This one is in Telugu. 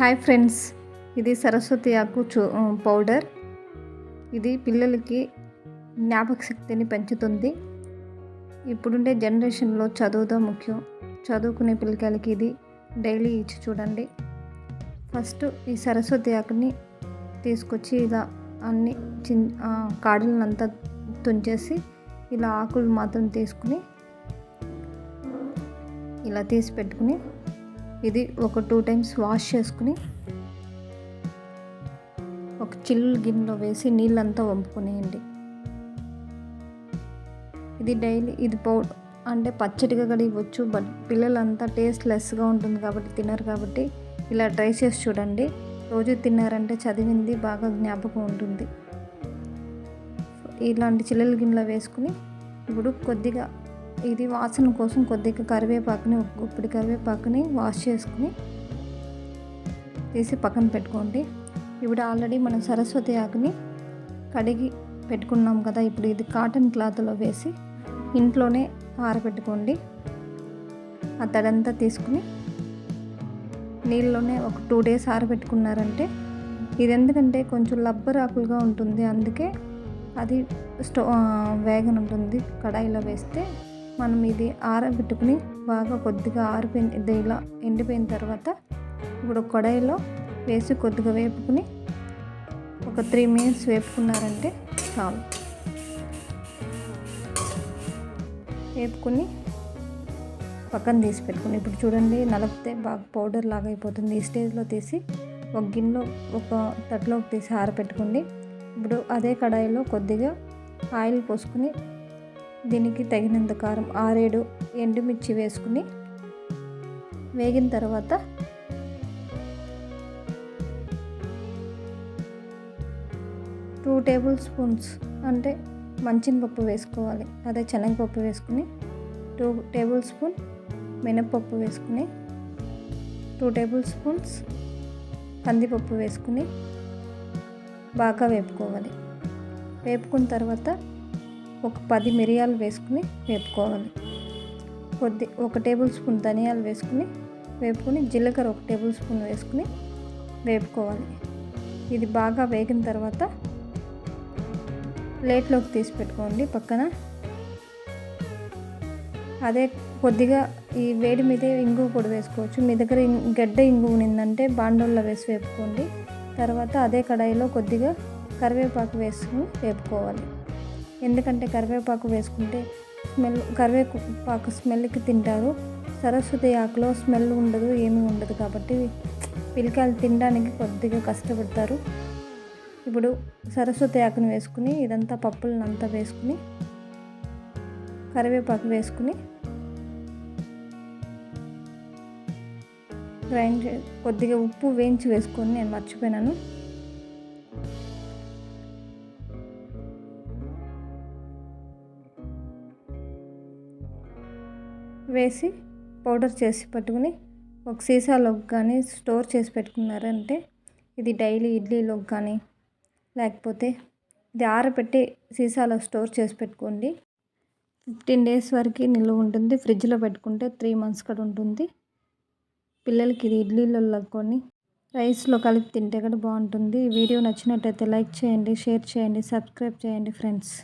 హాయ్ ఫ్రెండ్స్ ఇది సరస్వతి ఆకు చూ పౌడర్. ఇది పిల్లలకి జ్ఞాపక శక్తిని పెంచుతుంది. ఇప్పుడుండే జనరేషన్లో చదువుతో ముఖ్యం. చదువుకునే పిల్లకాయలకి ఇది డైలీ ఇచ్చి చూడండి. ఫస్ట్ ఈ సరస్వతి ఆకుని తీసుకొచ్చి ఇలా అన్ని చిన్ కాడలనంతా తుంచేసి ఇలా ఆకులు మాత్రం తీసుకుని ఇలా తీసి పెట్టుకుని ఇది ఒక టూ టైమ్స్ వాష్ చేసుకుని ఒక చిల్లు గిన్నెలో వేసి నీళ్ళంతా వంపుకునేయండి. ఇది డైలీ ఇది పౌడర్ అంటే పచ్చడిగా కూడా ఇవ్వచ్చు బట్ పిల్లలంతా టేస్ట్ లెస్గా ఉంటుంది కాబట్టి తినరు కాబట్టి ఇలా ట్రై చేసి చూడండి. రోజు తిన్నారంటే చదివింది బాగా జ్ఞాపకం ఉంటుంది. ఇలాంటి చిల్లల గిన్నెలో వేసుకుని ఇప్పుడు కొద్దిగా ఇది వాసన కోసం కొద్దిగా కరివేపాకుని ఒక గుప్పిడి కరివేపాకుని వాష్ చేసుకుని తీసి పక్కన పెట్టుకోండి. ఇప్పుడు ఆల్రెడీ మనం సరస్వతి ఆకుని కడిగి పెట్టుకున్నాం కదా ఇప్పుడు ఇది కాటన్ క్లాత్లో వేసి ఇంట్లోనే ఆరబెట్టుకోండి. ఆ తడంతా తీసుకుని నీళ్ళలోనే ఒక టూ డేస్ ఆరబెట్టుకున్నారంటే ఇది ఎందుకంటే కొంచెం లబ్బరాకులుగా ఉంటుంది అందుకే అది స్టో వేగన్ ఉంటుంది కడాయిలో వేస్తే మనం ఇది ఆరబెట్టుకుని బాగా కొద్దిగా ఆరిపోయిన ఇలా ఎండిపోయిన తర్వాత ఇప్పుడు కడాయిలో వేసి కొద్దిగా వేపుకుని ఒక త్రీ మినిట్స్ వేపుకున్నారంటే చాలు. వేపుకుని పక్కన తీసి పెట్టుకుని ఇప్పుడు చూడండి నలిపితే బాగా పౌడర్ లాగా అయిపోతుంది. ఈ స్టేజ్లో తీసి ఒక గిన్నెలో ఒక తట్టులోకి తీసి ఆరబెట్టుకోండి ఇప్పుడు అదే కడాయిలో కొద్దిగా ఆయిల్ పోసుకుని దీనికి తగినంత కారం ఆరేడు ఎండుమిర్చి వేసుకుని వేగిన తర్వాత టూ టేబుల్ స్పూన్స్ అంటే పప్పు వేసుకోవాలి. అదే శనగపప్పు వేసుకుని టూ టేబుల్ స్పూన్ మినప్పప్పు వేసుకుని టూ టేబుల్ స్పూన్స్ కందిపప్పు వేసుకుని బాగా వేపుకోవాలి. వేపుకున్న తర్వాత ఒక పది మిరియాలు వేసుకుని వేపుకోవాలి. కొద్ది ఒక టేబుల్ స్పూన్ ధనియాలు వేసుకుని వేపుకొని జీలకర్ర ఒక టేబుల్ స్పూన్ వేసుకుని వేపుకోవాలి. ఇది బాగా వేగిన తర్వాత ప్లేట్లోకి తీసి పెట్టుకోండి పక్కన. అదే కొద్దిగా ఈ వేడి మీదే ఇంగు కూడా వేసుకోవచ్చు. మీ దగ్గర గడ్డ ఇంగు ఉన్నిందంటే బాండోల్లో వేసి వేపుకోండి. తర్వాత అదే కడాయిలో కొద్దిగా కరివేపాకు వేసుకుని వేపుకోవాలి. ఎందుకంటే కరివేపాకు వేసుకుంటే స్మెల్ కరివేపాకు స్మెల్కి తింటారు. సరస్వతి ఆకులో స్మెల్ ఉండదు ఏమీ ఉండదు కాబట్టి పిల్లకాయలు తినడానికి కొద్దిగా కష్టపడతారు. ఇప్పుడు సరస్వతి ఆకును వేసుకుని ఇదంతా పప్పులను అంతా వేసుకుని కరివేపాకు వేసుకుని గ్రైండ్ కొద్దిగా ఉప్పు వేయించి వేసుకొని నేను మర్చిపోయినాను. వేసి పౌడర్ చేసి పట్టుకుని ఒక సీసాలోకి కానీ స్టోర్ చేసి పెట్టుకున్నారంటే ఇది డైలీ ఇడ్లీలోకి కానీ లేకపోతే ఇది ఆరబెట్టి సీసాలో స్టోర్ చేసి పెట్టుకోండి. ఫిఫ్టీన్ డేస్ వరకు నిల్వ ఉంటుంది. ఫ్రిడ్జ్లో పెట్టుకుంటే త్రీ మంత్స్ కూడా ఉంటుంది. పిల్లలకి ఇది ఇడ్లీలో లగ్కొని రైస్లో కలిపి తింటే కూడా బాగుంటుంది. వీడియో నచ్చినట్టయితే లైక్ చేయండి షేర్ చేయండి సబ్స్క్రైబ్ చేయండి ఫ్రెండ్స్.